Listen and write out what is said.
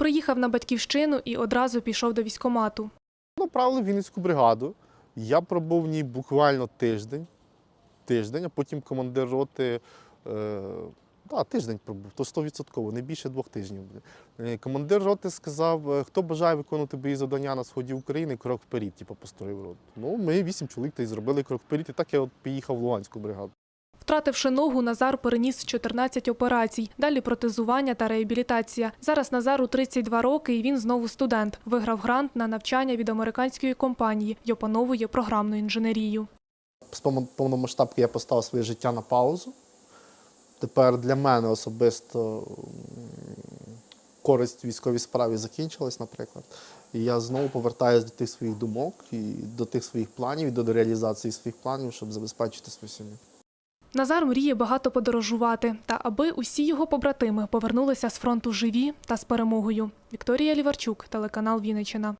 Приїхав на батьківщину і одразу пішов до військкомату. Направили в Вінницьку бригаду. Я пробув в ній буквально тиждень, тиждень, а потім командир роти. Е, да, тиждень пробув, то 100%, не більше двох тижнів. Е, Командир роти сказав, е, хто бажає виконувати бої завдання на сході України, крок вперед, типу, построїв роту. Ну, ми вісім чоловік та й зробили крок вперед, і так я от поїхав в Луганську бригаду. Втративши ногу, Назар переніс 14 операцій. Далі протезування та реабілітація. Зараз Назару 32 роки і він знову студент. Виграв грант на навчання від американської компанії й опановує програмну інженерію. з повно- повномасштабки я поставив своє життя на паузу. Тепер для мене особисто користь військовій справі закінчилась, наприклад. І я знову повертаюся до тих своїх думок і до тих своїх планів, і до реалізації своїх планів, щоб забезпечити свою сім'ю. Назар мріє багато подорожувати, та аби усі його побратими повернулися з фронту живі та з перемогою. Вікторія Ліварчук, телеканал Вінниччина.